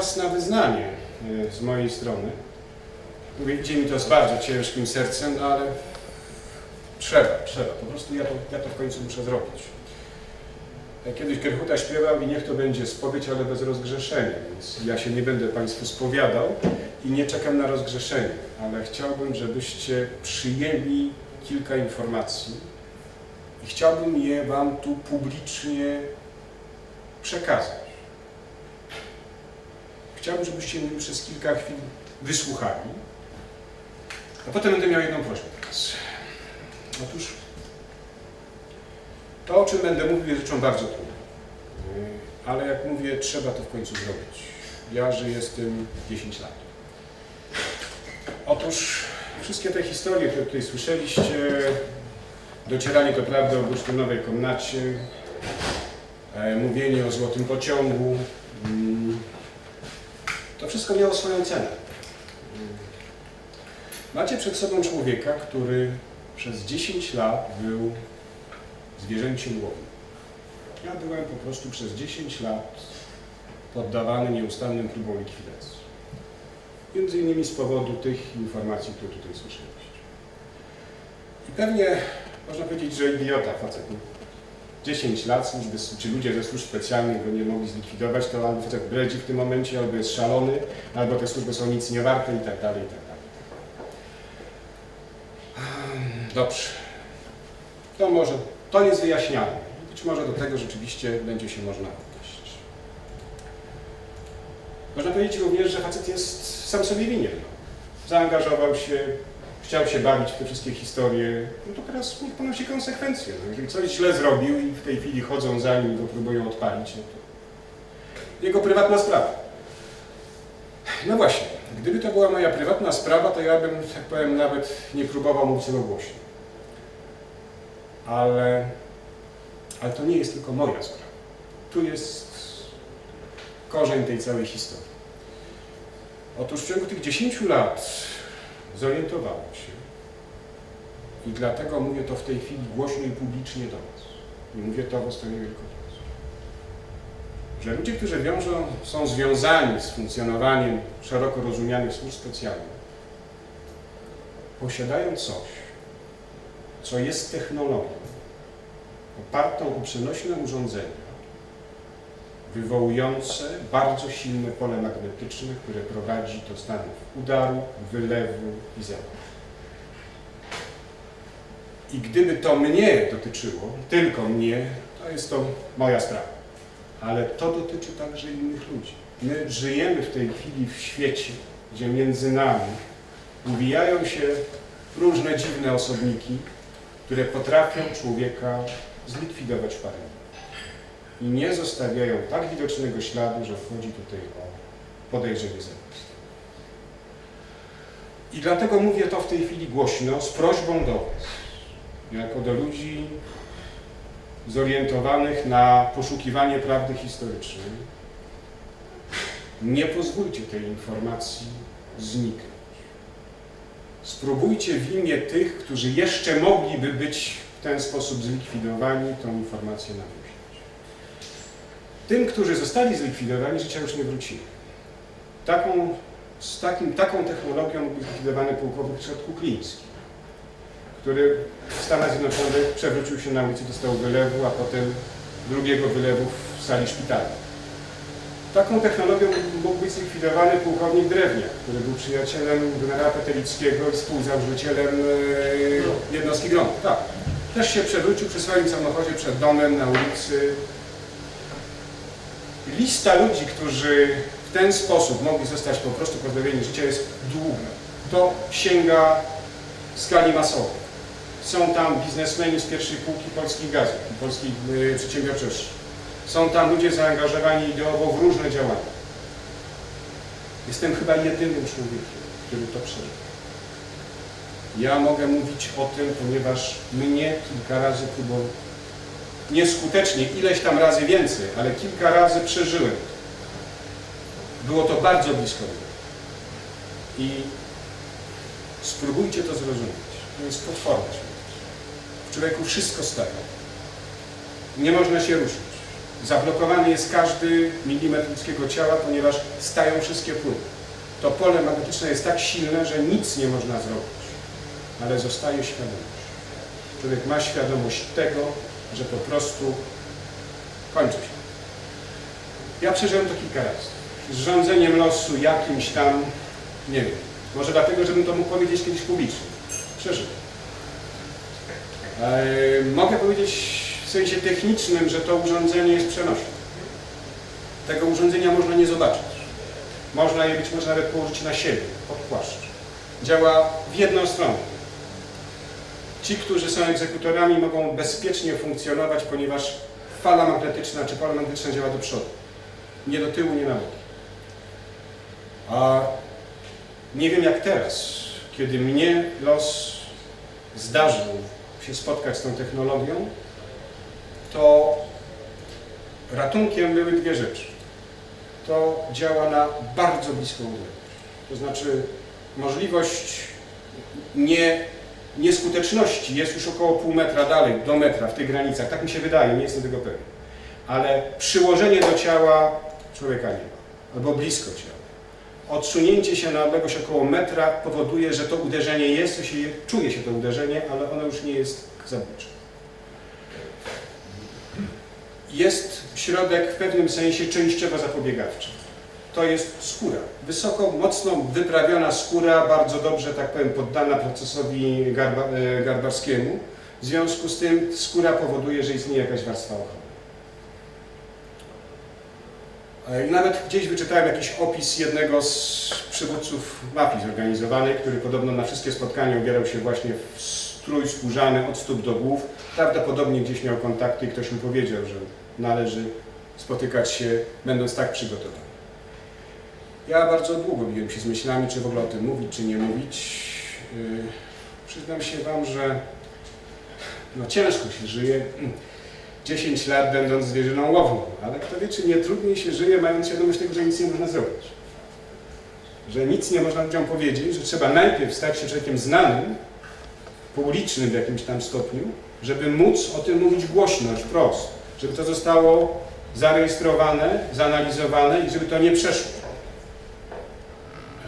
czas na wyznanie y, z mojej strony. Idzie mi to z bardzo ciężkim sercem, no ale trzeba, trzeba. Po prostu ja to, ja to w końcu muszę zrobić. Jak Kiedyś Kerchuta śpiewał i niech to będzie spowiedź, ale bez rozgrzeszenia, więc ja się nie będę Państwu spowiadał i nie czekam na rozgrzeszenie, ale chciałbym, żebyście przyjęli kilka informacji i chciałbym je Wam tu publicznie przekazać. Chciałbym, żebyście mnie przez kilka chwil wysłuchali, a potem będę miał jedną prośbę teraz. Otóż to, o czym będę mówił, jest rzeczą bardzo trudną. Yy, Ale jak mówię, trzeba to w końcu zrobić. Ja żyję z tym 10 lat. Otóż wszystkie te historie, które tutaj słyszeliście, docieranie do prawdy o bursztynowej komnacie, e, mówienie o złotym pociągu, mm, to wszystko miało swoją cenę. Macie przed sobą człowieka, który przez 10 lat był zwierzęciem łownym. Ja byłem po prostu przez 10 lat poddawany nieustannym próbom likwidacji. Między innymi z powodu tych informacji, które tutaj słyszeliście. I pewnie można powiedzieć, że idiota facet. Nie? 10 lat służby, czy ludzie ze służb specjalnych go nie mogli zlikwidować, to albo facet bredzi w tym momencie, albo jest szalony, albo te służby są nic nie warte i tak dalej, i tak dalej. Dobrze. To może, to jest wyjaśniane. Być może do tego rzeczywiście będzie się można odnieść. Można powiedzieć również, że facet jest sam sobie winien. Zaangażował się, chciał się bawić w te wszystkie historie, no to teraz niech ponosi konsekwencje. No, jeżeli coś źle zrobił i w tej chwili chodzą za nim i go próbują odpalić, no to jego prywatna sprawa. No właśnie, gdyby to była moja prywatna sprawa, to ja bym, tak powiem, nawet nie próbował mówić tego głośno. Ale, ale to nie jest tylko moja sprawa. Tu jest korzeń tej całej historii. Otóż w ciągu tych 10 lat zorientowałem się i dlatego mówię to w tej chwili głośno i publicznie do Was. I mówię to w ostanie Wielkopolsce. Że ludzie, którzy wiążą, są związani z funkcjonowaniem szeroko rozumianych służb specjalnych, posiadają coś, co jest technologią opartą o przenośne urządzenia, wywołujące bardzo silne pole magnetyczne, które prowadzi do stanów udaru, wylewu i zewnątrz. I gdyby to mnie dotyczyło, tylko mnie, to jest to moja sprawa. Ale to dotyczy także innych ludzi. My żyjemy w tej chwili w świecie, gdzie między nami uwijają się różne dziwne osobniki, które potrafią człowieka zlikwidować parę. I nie zostawiają tak widocznego śladu, że wchodzi tutaj o podejrzenie zabójstwa. I dlatego mówię to w tej chwili głośno, z prośbą do Was, jako do ludzi zorientowanych na poszukiwanie prawdy historycznej. Nie pozwólcie tej informacji zniknąć. Spróbujcie w imię tych, którzy jeszcze mogliby być w ten sposób zlikwidowani, tą informację nawiązać. Tym, którzy zostali zlikwidowani, życia już nie wrócili. Taką, z takim, taką technologią był zlikwidowany pułkownik Ryszard Kukliński, który w Stanach Zjednoczonych przewrócił się na ulicy, dostał wylewu, a potem drugiego wylewu w sali szpitalnej. Taką technologią mógł być zlikwidowany pułkownik Drewniak, który był przyjacielem generała Petelickiego i współzałożycielem e, jednostki Grąd. Tak. Też się przewrócił przy swoim samochodzie przed domem na ulicy. Lista ludzi, którzy w ten sposób mogli zostać po prostu pozbawieni życia jest długa. To sięga skali masowej. Są tam biznesmeni z pierwszej półki polskich gazet i polskiej y, przedsiębiorczości. Są tam ludzie zaangażowani ideowo w różne działania. Jestem chyba jedynym człowiekiem, który to przeżył. Ja mogę mówić o tym, ponieważ mnie kilka razy próbowałem, nieskutecznie, ileś tam razy więcej, ale kilka razy przeżyłem. Było to bardzo blisko mnie. I spróbujcie to zrozumieć. To jest potworna śmierć. W człowieku wszystko staje. Nie można się ruszyć. Zablokowany jest każdy milimetr ludzkiego ciała, ponieważ stają wszystkie płyny. To pole magnetyczne jest tak silne, że nic nie można zrobić, ale zostaje świadomość. Człowiek ma świadomość tego, że po prostu kończy się. Ja przeżyłem to kilka razy. Z rządzeniem losu jakimś tam, nie wiem, może dlatego, żebym to mógł powiedzieć kiedyś publicznie. Przeżyłem. Eee, mogę powiedzieć w sensie technicznym, że to urządzenie jest przenośne. Tego urządzenia można nie zobaczyć. Można je być może nawet położyć na siebie, pod płaszcz. Działa w jedną stronę. Ci, którzy są egzekutorami, mogą bezpiecznie funkcjonować, ponieważ fala magnetyczna czy pole magnetyczne działa do przodu. Nie do tyłu, nie na boki. A nie wiem jak teraz, kiedy mnie los zdarzył się spotkać z tą technologią, to ratunkiem były dwie rzeczy. To działa na bardzo bliską odległość. To znaczy możliwość nie, nieskuteczności jest już około pół metra dalej, do metra, w tych granicach. Tak mi się wydaje, nie jestem tego pewien. Ale przyłożenie do ciała człowieka nie ma, albo blisko ciała. Odsunięcie się na odległość około metra powoduje, że to uderzenie jest, to się, czuje się to uderzenie, ale ono już nie jest zabójcze. Jest środek w pewnym sensie częściowo zapobiegawczy. To jest skóra. Wysoko, mocno wyprawiona skóra, bardzo dobrze, tak powiem, poddana procesowi garba, e, garbarskiemu. W związku z tym skóra powoduje, że istnieje jakaś warstwa ochrony. E, nawet gdzieś wyczytałem jakiś opis jednego z przywódców mafii zorganizowanej, który podobno na wszystkie spotkania ubierał się właśnie w strój skórzany od stóp do głów. Prawdopodobnie gdzieś miał kontakty i ktoś mu powiedział, że należy spotykać się będąc tak przygotowany. Ja bardzo długo biłem się z myślami, czy w ogóle o tym mówić, czy nie mówić. Yy, przyznam się Wam, że no ciężko się żyje. 10 lat będąc zwierzyną łowną, ale kto wie, czy nie trudniej się żyje, mając świadomość tego, że nic nie można zrobić. Że nic nie można ludziom powiedzieć, że trzeba najpierw stać się człowiekiem znanym, publicznym w jakimś tam stopniu, żeby móc o tym mówić głośno, wprost, żeby to zostało zarejestrowane, zanalizowane i żeby to nie przeszło.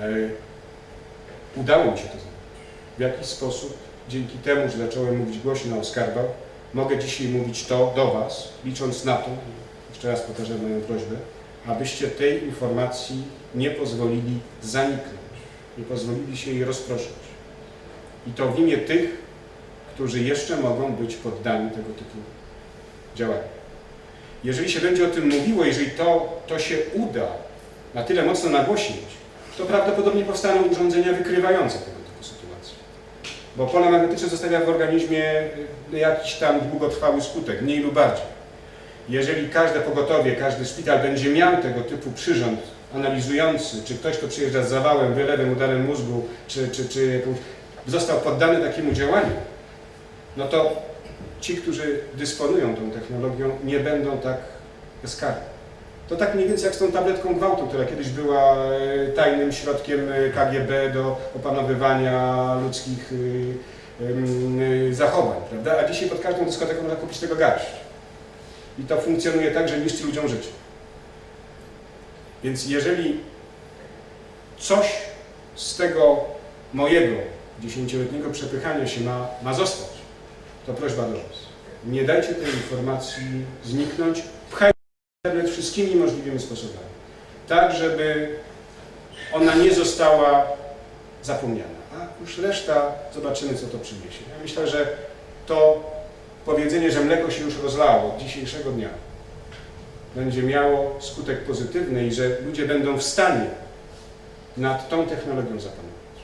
E, udało mi się to zrobić. W jakiś sposób, dzięki temu, że zacząłem mówić głośno o skarbach, mogę dzisiaj mówić to do Was, licząc na to, jeszcze raz powtarzam moją prośbę, abyście tej informacji nie pozwolili zaniknąć, nie pozwolili się jej rozproszyć. I to w imię tych, którzy jeszcze mogą być poddani tego typu działaniom. Jeżeli się będzie o tym mówiło, jeżeli to, to się uda na tyle mocno nagłośnić, to prawdopodobnie powstaną urządzenia wykrywające tego typu sytuacje. Bo pole magnetyczne zostawia w organizmie y, jakiś tam długotrwały skutek, mniej lub bardziej. Jeżeli każde pogotowie, każdy szpital będzie miał tego typu przyrząd analizujący, czy ktoś, kto przyjeżdża z zawałem, wylewem, udarem mózgu, czy, czy, czy został poddany takiemu działaniu, no to ci, którzy dysponują tą technologią, nie będą tak bezkarni. To tak mniej więcej jak z tą tabletką gwałtu, która kiedyś była e, tajnym środkiem e, KGB do opanowywania ludzkich e, zachowań, prawda? A dzisiaj pod każdą dyskoteką można kupić tego garść. I to funkcjonuje tak, że niszczy ludziom życie. Więc jeżeli coś z tego mojego dziesięcioletniego przepychania się ma, ma zostać, to prośba do Was. Nie dajcie tej informacji zniknąć. Pchajcie internet wszystkimi możliwymi sposobami. Tak, żeby ona nie została zapomniana. A już reszta zobaczymy, co to przyniesie. Ja myślę, że to powiedzenie, że mleko się już rozlało od dzisiejszego dnia będzie miało skutek pozytywny i że ludzie będą w stanie nad tą technologią zapanować.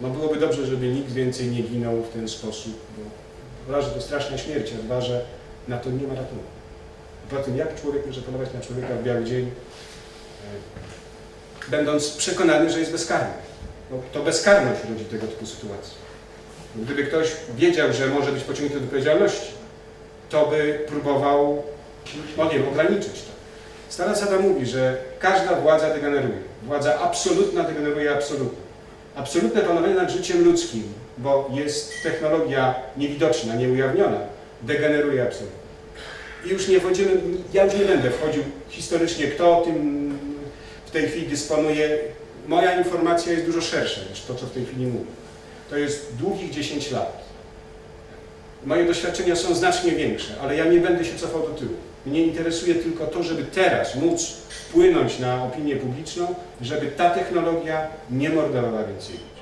No byłoby dobrze, żeby nikt więcej nie ginął w ten sposób, bo raz, że to straszna śmierć, a dwa, że na to nie ma ratunku. Po tym, jak człowiek może panować na człowieka w biały dzień, e, będąc przekonany, że jest bezkarny. No, to bezkarność rodzi tego typu sytuacji. Gdyby ktoś wiedział, że może być pociągnięty do odpowiedzialności, to by próbował, no nie ograniczyć to. Stara zasada mówi, że każda władza degeneruje. Władza absolutna degeneruje absolutnie. Absolutne panowanie nad życiem ludzkim, bo jest technologia niewidoczna, nieujawniona, degeneruje absolutnie. I już nie wchodzimy, ja już nie będę wchodził historycznie, kto tym w tej chwili dysponuje. Moja informacja jest dużo szersza niż to, co w tej chwili mówię. To jest długich 10 lat. Moje doświadczenia są znacznie większe, ale ja nie będę się cofał do tyłu. Mnie interesuje tylko to, żeby teraz móc wpłynąć na opinię publiczną, żeby ta technologia nie mordowała więcej.